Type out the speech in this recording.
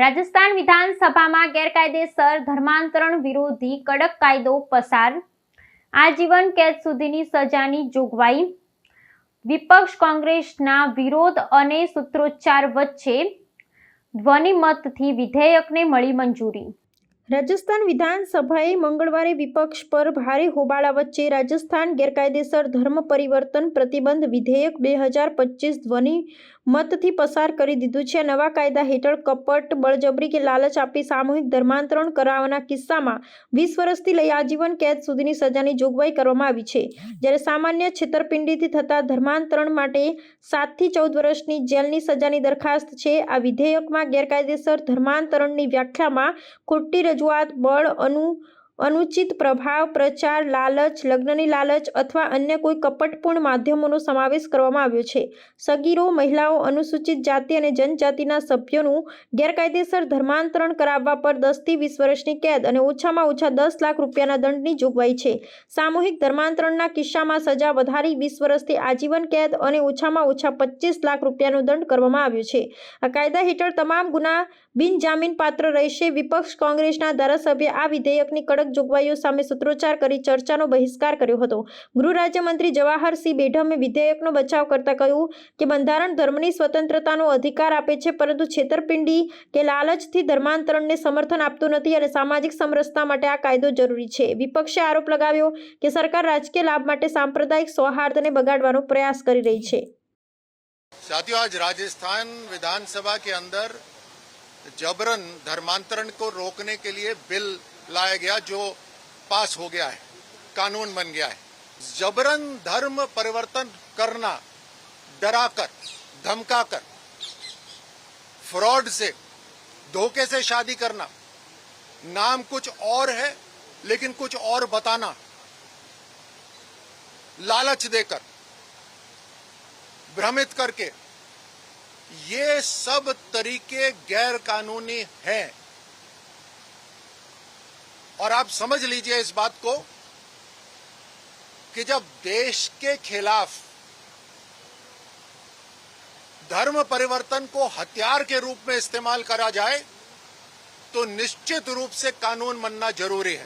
રાજસ્થાન વિધાનસભામાં ગેરકાયદેસર ધર્માંતરણ વિરોધી કડક કાયદો પસાર. આજીવન કેદ સુધીની સજાની જોગવાઈ. વિપક્ષ કોંગ્રેસના વિરોધ અને સૂત્રોચ્ચાર વચ્ચે ધ્વનિમતથી વિધેયકને મળી મંજૂરી. રાજસ્થાન વિધાનસભાએ મંગળવારે વિપક્ષ પર ભારે હોબાળા વચ્ચે રાજસ્થાન ગેરકાયદેસર ધર્મ પરિવર્તન પ્રતિબંધ વિધેયક બે હજાર પચીસ ધ્વનિ મતથી પસાર કરી દીધું છે. નવા કાયદા હેઠળ કપટ, બળજબરી કે લાલચ આપી સામૂહિક ધર્માંતરણ કરાવવાના કિસ્સામાં વીસ વર્ષથી લઈ આજીવન કેદ સુધીની સજાની જોગવાઈ કરવામાં આવી છે. જ્યારે સામાન્ય છેતરપિંડીથી થતા ધર્માંતરણ માટે સાતથી ચૌદ વર્ષની જેલની સજાની દરખાસ્ત છે. આ વિધેયકમાં ગેરકાયદેસર ધર્માંતરણની વ્યાખ્યામાં ખોટી રજૂઆત બળ અનુ અનુચિત પ્રભાવ, પ્રચાર, લાલચ, લગ્નની લાલચ અથવા અન્ય કોઈ કપટપૂર્ણ માધ્યમોનો સમાવેશ કરવામાં આવ્યો છે. સગીરો, મહિલાઓ, અનુસૂચિત જાતિ અને જનજાતિના સભ્યોનું ગેરકાયદેસર ધર્માંતરણ કરાવવા પર દસથી વીસ વર્ષની કેદ અને ઓછામાં ઓછા દસ લાખ રૂપિયાના દંડની જોગવાઈ છે. સામૂહિક ધર્માંતરણના કિસ્સામાં સજા વધારી વીસ વર્ષથી આજીવન કેદ અને ઓછામાં ઓછા પચીસ લાખ રૂપિયાનો દંડ કરવામાં આવ્યો છે. આ કાયદા હેઠળ તમામ ગુના બિનજામીન પાત્ર રહેશે. વિપક્ષ કોંગ્રેસના ધારાસભ્ય આ વિધેયકની કડક જોગવાઈઓ સામે સૂત્રોચ્ચાર કરી ચર્ચાનો બહિષ્કાર કર્યો હતો ગૃહ રાજ્યમંત્રી જવાહરસિંહ બેઢમે વિધેયકનો બચાવ કરતા કહ્યું કે બંધારણ ધર્મની સ્વતંત્રતાનો અધિકાર આપે છે પરંતુ છેતરપિંડી કે લાલચથી ધર્માંતરણને સમર્થન આપતું નથી અને સામાજિક સમરસતા માટે આ કાયદો જરૂરી છે વિપક્ષે આરોપ લગાવ્યો કે સરકાર રાજકીય લાભ માટે સાંપ્રદાયિક સૌહાર્દને બગાડવાનો પ્રયાસ કરી રહી છે साथियों आज राजस्थान विधानसभा के अंदर जबरन धर्मांतरण को रोकने के लिए बिल लाया गया, जो पास हो गया है, कानून बन गया है। जबरन धर्म परिवर्तन करना, डराकर, धमकाकर, फ्रॉड से, धोखे से शादी करना, नाम कुछ और है, लेकिन कुछ और बताना, लालच देकर, भ्रमित करके, ये सब तरीके गैर कानूनी हैं। और आप समझ लीजिए इस बात को कि जब देश के खिलाफ धर्म परिवर्तन को हथियार के रूप में इस्तेमाल करा जाए तो निश्चित रूप से कानून बनना ज़रूरी है।